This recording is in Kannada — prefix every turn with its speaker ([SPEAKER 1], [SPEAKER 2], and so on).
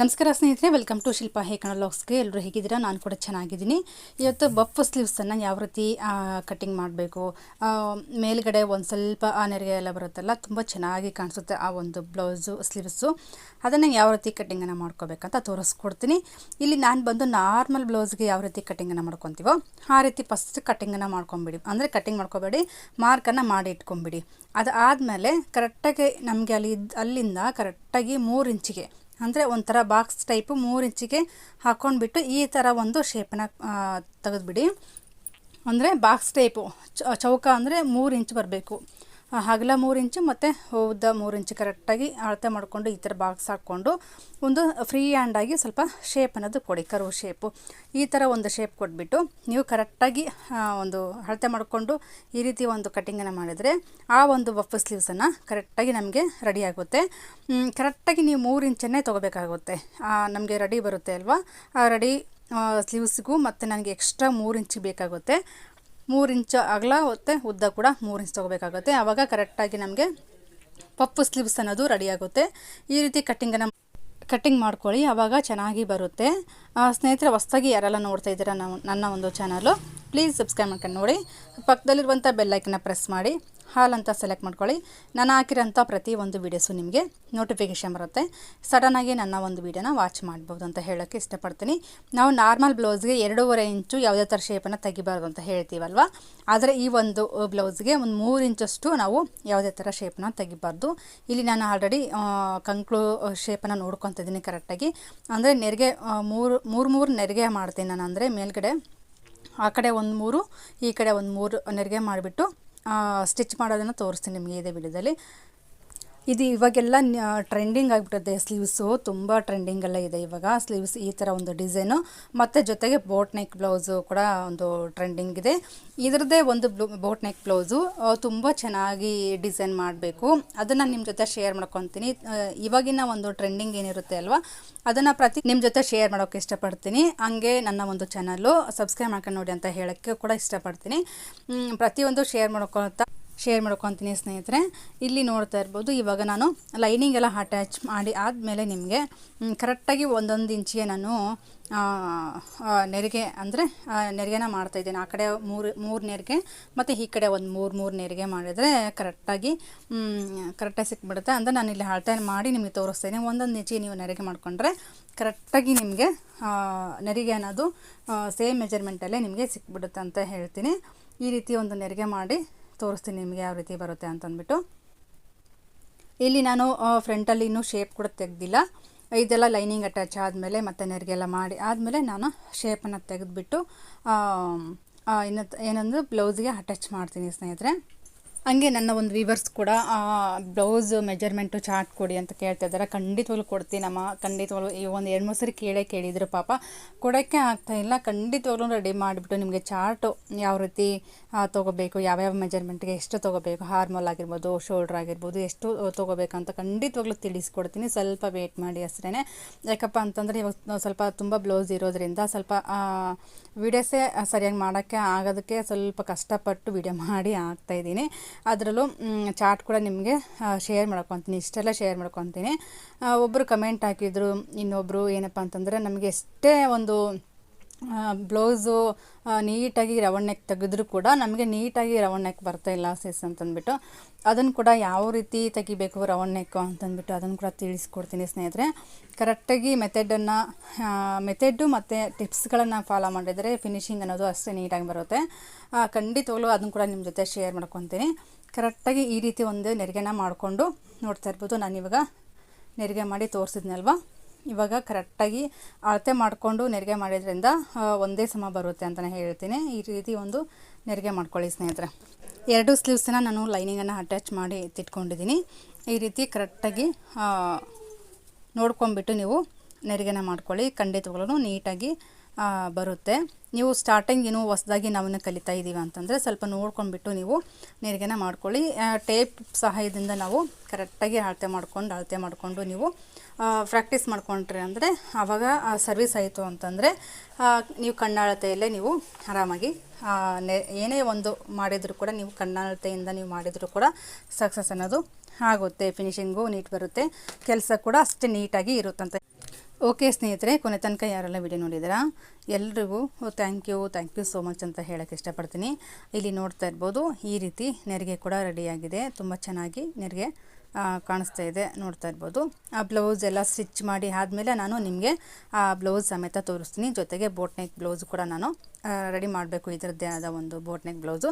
[SPEAKER 1] ನಮಸ್ಕಾರ ಸ್ನೇಹಿತರೆ ವೆಲ್ಕಮ್ ಟು ಶಿಲ್ಪಾ ಹೇಕಣ ಲಾಗ್ಸ್ಗೆ ಎಲ್ಲರೂ ಹೇಗಿದ್ದೀರಾ? ನಾನು ಕೂಡ ಚೆನ್ನಾಗಿದ್ದೀನಿ. ಇವತ್ತು ಬಫ್ ಸ್ಲೀವ್ಸನ್ನು ಯಾವ ರೀತಿ ಕಟ್ಟಿಂಗ್ ಮಾಡಬೇಕು? ಮೇಲ್ಗಡೆ ಒಂದು ಸ್ವಲ್ಪ ಆ ನೆರಿಗೆ ಎಲ್ಲ ಬರುತ್ತಲ್ಲ, ತುಂಬ ಚೆನ್ನಾಗಿ ಕಾಣಿಸುತ್ತೆ ಆ ಒಂದು ಬ್ಲೌಸು ಸ್ಲೀವ್ಸು ಅದನ್ನು ಯಾವ ರೀತಿ ಕಟ್ಟಿಂಗನ್ನು ಮಾಡ್ಕೋಬೇಕಂತ ತೋರಿಸ್ಕೊಡ್ತೀನಿ. ಇಲ್ಲಿ ನಾನು ಬಂದು ನಾರ್ಮಲ್ ಬ್ಲೌಸ್ಗೆ ಯಾವ ರೀತಿ ಕಟ್ಟಿಂಗನ್ನು ಮಾಡ್ಕೊತೀವೋ, ಆ ರೀತಿ ಫಸ್ಟ್ ಕಟ್ಟಿಂಗನ್ನು ಮಾಡ್ಕೊಂಬಿಡಿ. ಅಂದರೆ ಕಟ್ಟಿಂಗ್ ಮಾಡ್ಕೋಬೇಡಿ ಮಾರ್ಕನ್ನು ಮಾಡಿ ಇಟ್ಕೊಂಬಿಡಿ. ಅದು ಆದಮೇಲೆ ಕರೆಕ್ಟಾಗಿ ನಮಗೆ ಅಲ್ಲಿ, ಅಲ್ಲಿಂದ ಕರೆಕ್ಟಾಗಿ ಮೂರು ಇಂಚಿಗೆ ಅಂದರೆ ಒಂಥರ ಬಾಕ್ಸ್ ಟೈಪು ಮೂರು ಇಂಚಿಗೆ ಹಾಕ್ಕೊಂಡ್ಬಿಟ್ಟು ಈ ಥರ ಒಂದು ಶೇಪನ್ನ ತೆಗೆದುಬಿಡಿ. ಅಂದರೆ ಬಾಕ್ಸ್ ಟೈಪು ಚೌಕ ಅಂದರೆ ಮೂರು ಇಂಚ್ ಬರಬೇಕು. ಹಗಲ ಮೂರು ಇಂಚು ಮತ್ತು ಉದ್ದ ಮೂರು ಇಂಚು ಕರೆಕ್ಟಾಗಿ ಅಳತೆ ಮಾಡಿಕೊಂಡು ಈ ಥರ ಬಾಕ್ಸ್ ಹಾಕ್ಕೊಂಡು ಒಂದು ಫ್ರೀ ಹ್ಯಾಂಡಾಗಿ ಸ್ವಲ್ಪ ಶೇಪ್ ಅನ್ನೋದು ಕೊಡಿ, ಕರು ಶೇಪು ಈ ಥರ ಒಂದು ಶೇಪ್ ಕೊಟ್ಬಿಟ್ಟು ನೀವು ಕರೆಕ್ಟಾಗಿ ಒಂದು ಅಳತೆ ಮಾಡಿಕೊಂಡು ಈ ರೀತಿ ಒಂದು ಕಟ್ಟಿಂಗನ್ನು ಮಾಡಿದರೆ ಆ ಒಂದು ಬಫ್ ಸ್ಲೀವ್ಸನ್ನು ಕರೆಕ್ಟಾಗಿ ನಮಗೆ ರೆಡಿ ಆಗುತ್ತೆ. ಕರೆಕ್ಟಾಗಿ ನೀವು ಮೂರು ಇಂಚನ್ನೇ ತೊಗೋಬೇಕಾಗುತ್ತೆ. ನಮಗೆ ರೆಡಿ ಬರುತ್ತೆ ಅಲ್ವಾ? ರೆಡಿ ಸ್ಲೀವ್ಸ್ಗೂ ಮತ್ತು ನನಗೆ ಎಕ್ಸ್ಟ್ರಾ ಮೂರು ಇಂಚು ಬೇಕಾಗುತ್ತೆ. ಮೂರು ಇಂಚು ಅಗಲ ಮತ್ತು ಉದ್ದ ಕೂಡ ಮೂರು ಇಂಚ್ ತೊಗೋಬೇಕಾಗುತ್ತೆ. ಆವಾಗ ಕರೆಕ್ಟಾಗಿ ನಮಗೆ ಪಪ್ಪು ಸ್ಲೀವ್ಸ್ ಅನ್ನೋದು ರೆಡಿಯಾಗುತ್ತೆ ಈ ರೀತಿ ಕಟ್ಟಿಂಗನ್ನು ಕಟ್ಟಿಂಗ್ ಮಾಡ್ಕೊಳ್ಳಿ ಆವಾಗ ಚೆನ್ನಾಗಿ ಬರುತ್ತೆ. ಸ್ನೇಹಿತರೆ, ಹೊಸ್ದಾಗಿ ಯಾರೆಲ್ಲ ನೋಡ್ತಾ ಇದ್ದೀರಾ ನಾವು ನನ್ನ ಒಂದು ಚಾನಲು ಪ್ಲೀಸ್ ಸಬ್ಸ್ಕ್ರೈಬ್ ಮಾಡ್ಕೊಂಡು ನೋಡಿ. ಪಕ್ಕದಲ್ಲಿರುವಂಥ ಬೆಲ್ಲೈಕನ್ನ ಪ್ರೆಸ್ ಮಾಡಿ. ಹಾಲ್ ಅಂತ ಸೆಲೆಕ್ಟ್ ಮಾಡ್ಕೊಳ್ಳಿ. ನಾನು ಹಾಕಿರೋಂಥ ಪ್ರತಿ ಒಂದು ವೀಡಿಯೋಸು ನಿಮಗೆ ನೋಟಿಫಿಕೇಷನ್ ಬರುತ್ತೆ. ಸಡನ್ನಾಗಿ ನನ್ನ ಒಂದು ವೀಡಿಯೋನ ವಾಚ್ ಮಾಡ್ಬೋದು ಅಂತ ಹೇಳೋಕ್ಕೆ ಇಷ್ಟಪಡ್ತೀನಿ. ನಾವು ನಾರ್ಮಲ್ ಬ್ಲೌಸ್ಗೆ ಎರಡೂವರೆ ಇಂಚು ಯಾವುದೇ ಥರ ಶೇಪನ್ನು ತೆಗಿಬಾರ್ದು ಅಂತ ಹೇಳ್ತೀವಲ್ವ? ಆದರೆ ಈ ಒಂದು ಬ್ಲೌಸ್ಗೆ ಒಂದು ಮೂರು ಇಂಚಷ್ಟು ನಾವು ಯಾವುದೇ ಥರ ಶೇಪನ್ನು ತೆಗಿಬಾರ್ದು. ಇಲ್ಲಿ ನಾನು ಆಲ್ರೆಡಿ ಕಂಕ್ಳು ಶೇಪನ್ನು ನೋಡ್ಕೊತಿದ್ದೀನಿ ಕರೆಕ್ಟಾಗಿ ಅಂದರೆ ನೆರಿಗೆ ಮೂರು ಮೂರು ಮೂರು ನೆರಿಗೆ ಮಾಡ್ತೀನಿ ನಾನು ಅಂದರೆ ಮೇಲ್ಗಡೆ. ಆ ಕಡೆ ಒಂದು ಮೂರು, ಈ ಕಡೆ ಒಂದು ಮೂರು ನೆರಿಗೆ ಮಾಡಿಬಿಟ್ಟು ಸ್ಟಿಚ್ ಮಾಡೋದನ್ನು ತೋರಿಸ್ತೀನಿ ನಿಮಗೆ ಇದೇ ವಿಡಿಯೋದಲ್ಲಿ ಇದು ಇವಾಗೆಲ್ಲ ಟ್ರೆಂಡಿಂಗ್ ಆಗಿಬಿಟ್ಟಿದೆ ಸ್ಲೀವ್ಸು ತುಂಬ ಟ್ರೆಂಡಿಂಗೆಲ್ಲ ಇದೆ ಇವಾಗ. ಸ್ಲೀವ್ಸ್ ಈ ಥರ ಒಂದು ಡಿಸೈನು ಮತ್ತು ಜೊತೆಗೆ ಬೋಟ್ ನೆಕ್ ಬ್ಲೌಸು ಕೂಡ ಒಂದು ಟ್ರೆಂಡಿಂಗ್ ಇದೆ. ಇದರದ್ದೇ ಒಂದು ಬೋಟ್ ನೆಕ್ ಬ್ಲೌಸು ತುಂಬ ಚೆನ್ನಾಗಿ ಡಿಸೈನ್ ಮಾಡಬೇಕು. ಅದನ್ನು ನಿಮ್ಮ ಜೊತೆ ಶೇರ್ ಮಾಡ್ಕೊತೀನಿ. ಇವಾಗಿನ ಒಂದು ಟ್ರೆಂಡಿಂಗ್ ಏನಿರುತ್ತೆ ಅಲ್ವಾ? ಅದನ್ನು ಪ್ರತಿ ನಿಮ್ಮ ಜೊತೆ ಶೇರ್ ಮಾಡೋಕ್ಕೆ ಇಷ್ಟಪಡ್ತೀನಿ. ಹಂಗೆ ನನ್ನ ಒಂದು ಚಾನಲ್ಲು ಸಬ್ಸ್ಕ್ರೈಬ್ ಮಾಡ್ಕೊಂಡು ನೋಡಿ ಅಂತ ಹೇಳೋಕ್ಕೆ ಕೂಡ ಇಷ್ಟಪಡ್ತೀನಿ. ಪ್ರತಿಯೊಂದು ಶೇರ್ ಮಾಡ್ಕೊಳ್ತಾ ಶೇರ್ ಮಾಡ್ಕೊತೀನಿ ಸ್ನೇಹಿತರೆ. ಇಲ್ಲಿ ನೋಡ್ತಾ ಇರ್ಬೋದು, ಇವಾಗ ನಾನು ಲೈನಿಂಗ್ ಎಲ್ಲ ಅಟ್ಯಾಚ್ ಮಾಡಿ ಆದಮೇಲೆ ನಿಮಗೆ ಕರೆಕ್ಟಾಗಿ ಒಂದೊಂದು ಇಂಚಿಗೆ ನಾನು ನೆರಿಗೆ ಅಂದರೆ ನೆರಿಗೆನ ಮಾಡ್ತಾಯಿದ್ದೇನೆ ಆ ಕಡೆ ಮೂರು ಮೂರು ನೆರಿಗೆ ಮತ್ತು ಈ ಕಡೆ ಒಂದು ಮೂರು ಮೂರು ನೆರಿಗೆ ಮಾಡಿದರೆ ಕರೆಕ್ಟಾಗಿ ಕರೆಕ್ಟಾಗಿ ಸಿಕ್ಬಿಡುತ್ತೆ ಅಂದರೆ ನಾನು ಇಲ್ಲಿ ಅಳತೆ ಮಾಡಿ ನಿಮಗೆ ತೋರಿಸ್ತೇನೆ. ಒಂದೊಂದು ಇಂಚಿಗೆ ನೀವು ನೆರಿಗೆ ಮಾಡಿಕೊಂಡ್ರೆ ಕರೆಕ್ಟಾಗಿ ನಿಮಗೆ ನೆರಿಗೆ ಅನ್ನೋದು ಸೇಮ್ ಮೆಜರ್ಮೆಂಟಲ್ಲೇ ನಿಮಗೆ ಸಿಕ್ಬಿಡುತ್ತೆ ಅಂತ ಹೇಳ್ತೀನಿ. ಈ ರೀತಿ ಒಂದು ನೆರಿಗೆ ಮಾಡಿ ತೋರಿಸ್ತೀನಿ ನಿಮಗೆ ಯಾವ ರೀತಿ ಬರುತ್ತೆ ಅಂತಂದ್ಬಿಟ್ಟು. ಇಲ್ಲಿ ನಾನು ಫ್ರಂಟಲ್ಲಿ ಇನ್ನೂ ಶೇಪ್ ಕೂಡ ತೆಗೆದಿಲ್ಲ. ಇದೆಲ್ಲ ಲೈನಿಂಗ್ ಅಟ್ಯಾಚ್ ಆದಮೇಲೆ ಮತ್ತು ನೆರಿಗೆಲ್ಲ ಮಾಡಿ ಆದಮೇಲೆ ನಾನು ಶೇಪನ್ನು ತೆಗೆದುಬಿಟ್ಟು ಇನ್ನು ಏನಂದ್ರೆ ಬ್ಲೌಸ್ಗೆ ಅಟ್ಯಾಚ್ ಮಾಡ್ತೀನಿ ಸ್ನೇಹಿತರೆ. ಹಂಗೆ ನನ್ನ ಒಂದು ವಿವರ್ಸ್ ಕೂಡ ಬ್ಲೌಸ್ ಮೆಜರ್ಮೆಂಟು ಚಾರ್ಟ್ ಕೊಡಿ ಅಂತ ಕೇಳ್ತಾ ಇದ್ದಾರೆ. ಖಂಡಿತವಾಗ್ಲೂ ಕೊಡ್ತೀನಮ್ಮ ಖಂಡಿತವಾಗ್ಲೂ ಈ ಒಂದು ಎರಡು ಮೂರು ಸರಿ ಕೇಳೇ ಕೇಳಿದ್ರು ಪಾಪ. ಕೊಡೋಕ್ಕೆ ಆಗ್ತಾಯಿಲ್ಲ ಖಂಡಿತವಾಗ್ಲೂ ರೆಡಿ ಮಾಡಿಬಿಟ್ಟು ನಿಮಗೆ ಚಾರ್ಟು ಯಾವ ರೀತಿ ತೊಗೋಬೇಕು ಯಾವ್ಯಾವ ಮೆಜರ್ಮೆಂಟ್ಗೆ ಎಷ್ಟು ತೊಗೋಬೇಕು ಹಾರ್ಮೋಲ್ ಆಗಿರ್ಬೋದು ಶೋಲ್ಡ್ರ್ ಆಗಿರ್ಬೋದು, ಎಷ್ಟು ತೊಗೋಬೇಕಂತ ಖಂಡಿತವಾಗ್ಲೂ ತಿಳಿಸ್ಕೊಡ್ತೀನಿ. ಸ್ವಲ್ಪ ವೇಟ್ ಮಾಡಿ ಅಷ್ಟೇ ಯಾಕಪ್ಪ ಅಂತಂದರೆ ಇವಾಗ ಸ್ವಲ್ಪ ತುಂಬ ಬ್ಲೌಸ್ ಇರೋದ್ರಿಂದ ಸ್ವಲ್ಪ ವೀಡಿಯೋಸೇ ಸರಿಯಾಗಿ ಮಾಡೋಕ್ಕೆ ಆಗೋದಕ್ಕೆ ಸ್ವಲ್ಪ ಕಷ್ಟಪಟ್ಟು ವಿಡಿಯೋ ಮಾಡಿ ಆಗ್ತಾಯಿದ್ದೀನಿ ಅದರಲ್ಲೂ ಚಾಟ್ ಕೂಡ ನಿಮಗೆ ಶೇರ್ ಮಾಡ್ಕೊತೀನಿ, ಇಷ್ಟೆಲ್ಲ ಶೇರ್ ಮಾಡ್ಕೊತೀನಿ. ಒಬ್ಬರು ಕಮೆಂಟ್ ಹಾಕಿದರು ಇನ್ನೊಬ್ಬರು ಏನಪ್ಪ ಅಂತಂದರೆ, ನಮಗೆ ಎಷ್ಟೇ ಒಂದು ಬ್ಲೌಸು ನೀಟಾಗಿ ರೌಂಡ್ ನೆಕ್ ತೆಗೆದ್ರೂ ಕೂಡ ನಮಗೆ ನೀಟಾಗಿ ರೌಂಡ್ ನೆಕ್ ಇಲ್ಲ ಸಿಸ್ ಅಂತಂದ್ಬಿಟ್ಟು. ಅದನ್ನು ಕೂಡ ಯಾವ ರೀತಿ ತೆಗಿಬೇಕು ರೌಂಡ್ ನೆಕ್ಕು ಅಂತಂದ್ಬಿಟ್ಟು ಅದನ್ನು ಕೂಡ ತಿಳಿಸ್ಕೊಡ್ತೀನಿ ಸ್ನೇಹಿತರೆ. ಕರೆಕ್ಟಾಗಿ ಮೆಥಡನ್ನು ಮೆಥೆಡ್ಡು ಮತ್ತು ಟಿಪ್ಸ್ಗಳನ್ನು ಫಾಲೋ ಮಾಡಿದರೆ ಫಿನಿಶಿಂಗ್ ಅನ್ನೋದು ಅಷ್ಟೇ ನೀಟಾಗಿ ಬರುತ್ತೆ. ಖಂಡಿತವಾಗ್ಲೂ ಅದನ್ನು ಕೂಡ ನಿಮ್ಮ ಜೊತೆ ಶೇರ್ ಮಾಡ್ಕೊತೀನಿ. ಕರೆಕ್ಟಾಗಿ ಈ ರೀತಿ ಒಂದು ನೆರಿಗೆನ ಮಾಡಿಕೊಂಡು ನೋಡ್ತಾ ಇರ್ಬೋದು. ನಾನಿವಾಗ ನೆರಿಗೆ ಮಾಡಿ ತೋರಿಸಿದ್ನಲ್ವ? ಇವಾಗ ಕರೆಕ್ಟಾಗಿ ಅಳತೆ ಮಾಡಿಕೊಂಡು ನೆರಿಗೆ ಮಾಡಿದ್ರಿಂದ ಒಂದೇ ಸಮ ಬರುತ್ತೆ ಅಂತಲೇ ಹೇಳ್ತೀನಿ. ಈ ರೀತಿ ಒಂದು ನೆರಿಗೆ ಮಾಡ್ಕೊಳ್ಳಿ ಸ್ನೇಹಿತರೆ. ಎರಡು ಸ್ಲೀವ್ಸನ್ನ ನಾನು ಲೈನಿಂಗನ್ನು ಅಟ್ಯಾಚ್ ಮಾಡಿ ಎತ್ತಿಟ್ಕೊಂಡಿದ್ದೀನಿ ಈ ರೀತಿ ಕರೆಕ್ಟಾಗಿ ನೋಡ್ಕೊಂಬಿಟ್ಟು ನೀವು ನೆರಿಗೆನ ಮಾಡ್ಕೊಳ್ಳಿ. ಖಂಡಿತವಾಗ್ಲೂ ನೀಟಾಗಿ ಬರುತ್ತೆ. ನೀವು ಸ್ಟಾರ್ಟಿಂಗ್ ಏನು ಹೊಸದಾಗಿ ನಾವನ್ನು ಕಲಿತಾ ಇದ್ದೀವಿ ಅಂತಂದರೆ ಸ್ವಲ್ಪ ನೋಡ್ಕೊಂಡ್ಬಿಟ್ಟು ನೀವು ನೆರಿಗೆನ ಮಾಡ್ಕೊಳ್ಳಿ. ಟೇಪ್ ಸಹಾಯದಿಂದ ನಾವು ಕರೆಕ್ಟಾಗಿ ಅಳತೆ ಮಾಡ್ಕೊಂಡು, ಅಳತೆ ಮಾಡಿಕೊಂಡು ನೀವು ಪ್ರಾಕ್ಟೀಸ್ ಮಾಡ್ಕೊಂಡ್ರಿ ಅಂದರೆ ಆವಾಗ ಸರ್ವಿಸ್ ಆಯಿತು ಅಂತಂದರೆ ನೀವು ಕಣ್ಣಾಳತೆಯಲ್ಲೇ ನೀವು ಆರಾಮಾಗಿ ಏನೇ ಒಂದು ಮಾಡಿದರೂ ಕೂಡ ನೀವು ಕಣ್ಣಾಳತೆಯಿಂದ ನೀವು ಮಾಡಿದರೂ ಕೂಡ ಸಕ್ಸಸ್ ಅನ್ನೋದು ಆಗುತ್ತೆ. ಫಿನಿಷಿಂಗು ನೀಟ್ ಬರುತ್ತೆ. ಕೆಲಸ ಕೂಡ ಅಷ್ಟೇ ನೀಟಾಗಿ ಇರುತ್ತಂತೆ. ಓಕೆ ಸ್ನೇಹಿತರೆ, ಕೊನೆ ತನಕ ಯಾರೆಲ್ಲ ವಿಡಿಯೋ ನೋಡಿದ್ದೀರಾ? ಎಲ್ರಿಗೂ thank you thank you so much ಅಂತ ಹೇಳೋಕ್ಕೆ ಇಷ್ಟಪಡ್ತೀನಿ. ಇಲ್ಲಿ ನೋಡ್ತಾ ಇರ್ಬೋದು, ಈ ರೀತಿ ನೆರಿಗೆ ಕೂಡ ರೆಡಿಯಾಗಿದೆ ತುಂಬ ಚೆನ್ನಾಗಿ ನೆರಿಗೆ ಕಾಣಿಸ್ತಾ ಇದೆ ನೋಡ್ತಾ ಇರ್ಬೋದು. ಆ ಬ್ಲೌಸ್ ಎಲ್ಲ ಸ್ಟಿಚ್ ಮಾಡಿ ಆದಮೇಲೆ ನಾನು ನಿಮಗೆ ಆ ಬ್ಲೌಸ್ ಸಮೇತ ತೋರಿಸ್ತೀನಿ. ಜೊತೆಗೆ ಬೋಟ್ ನೆಕ್ ಬ್ಲೌಸ್ ಕೂಡ ನಾನು ರೆಡಿ ಮಾಡಬೇಕು ಇದರದ್ದೇ ಆದ ಒಂದು ಬೋಟ್ ನೆಕ್ ಬ್ಲೌಸು